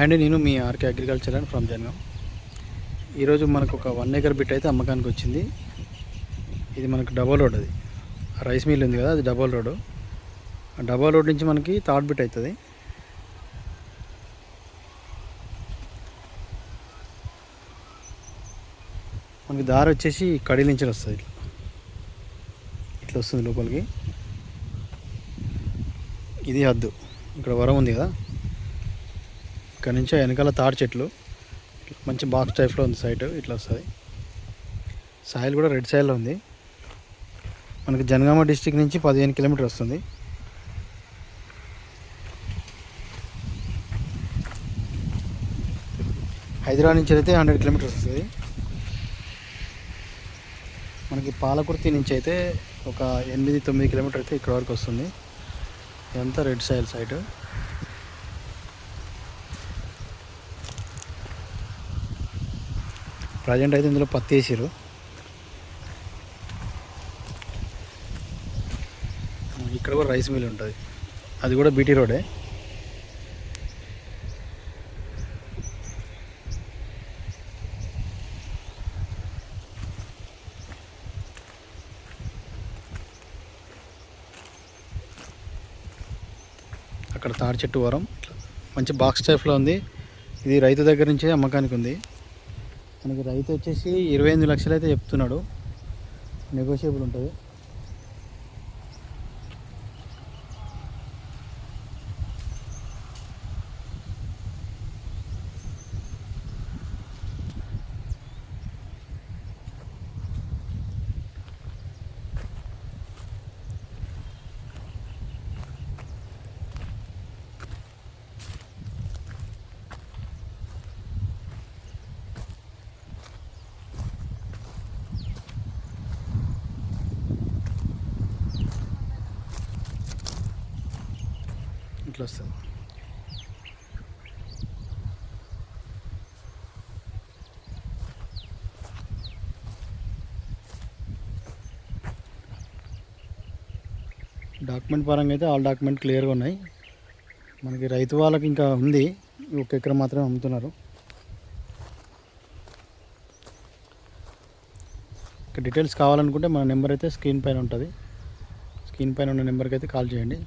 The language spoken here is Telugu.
అండ్ నేను మీ RK agriculture and from Jangaon. ఈరోజు మనకు ఒక వన్ ఏకర్ బిట్ అయితే అమ్మకానికి వచ్చింది. ఇది మనకు డబల్ రోడ్ అది. రైస్ మిల్ ఉంది కదా అది డబల్ రోడ్. ఆ డబల్ రోడ్ నుంచి మనకి థర్డ్ బిట్ అవుతుంది. మనకి దారి వచ్చేసి కడీ నుంచి వస్తుంది ఇట్లా. ఇట్లా వస్తుంది లోపలికి. ఇది హద్దు. ఇక్కడ వరం ఉంది కదా. ఇక్కడ నుంచి వెనకాల తాడి చెట్లు. మంచి బాక్స్ టైప్లో ఉంది సైట్ ఇట్లా వస్తుంది. సాయిల్ కూడా రెడ్ సాయిల్లో ఉంది. మనకి జనగామ డిస్టిక్ నుంచి పదిహేను కిలోమీటర్ వస్తుంది. హైదరాబాద్ నుంచి అయితే హండ్రెడ్ కిలోమీటర్స్ వస్తుంది. మనకి పాలకుర్తి నుంచి అయితే ఒక ఎనిమిది తొమ్మిది కిలోమీటర్ అయితే ఇక్కడ వరకు వస్తుంది. ఇదంతా రెడ్ సాయిల్ సైడ్. ప్రజెంట్ అయితే ఇందులో పత్తి వేసారు ఇక్కడ కూడా రైస్ మిల్ ఉంటుంది. అది కూడా బీటీ రోడే. అక్కడ తాడి చెట్టు వరం. మంచి బాక్స్ టైప్లో ఉంది. ఇది రైతు దగ్గర నుంచే అమ్మకానికి ఉంది. మనకి రైతు వచ్చేసి ఇరవై ఎనిమిది లక్షలు అయితే చెప్తున్నాడు. నెగోషియబుల్ ఉంటుంది. ఇట్లా వస్తుంది. డాక్యుమెంట్ పరంగా అయితే ఆల్ డాక్యుమెంట్ క్లియర్గా ఉన్నాయి. మనకి రైతు వాళ్ళకి ఇంకా ఉంది. ఒక ఎకరం మాత్రమే అమ్ముతున్నారు. డీటెయిల్స్ కావాలనుకుంటే మన నెంబర్ అయితే స్క్రీన్ పైన ఉంటుంది. స్క్రీన్ పైన ఉన్న నెంబర్కి అయితే కాల్ చేయండి.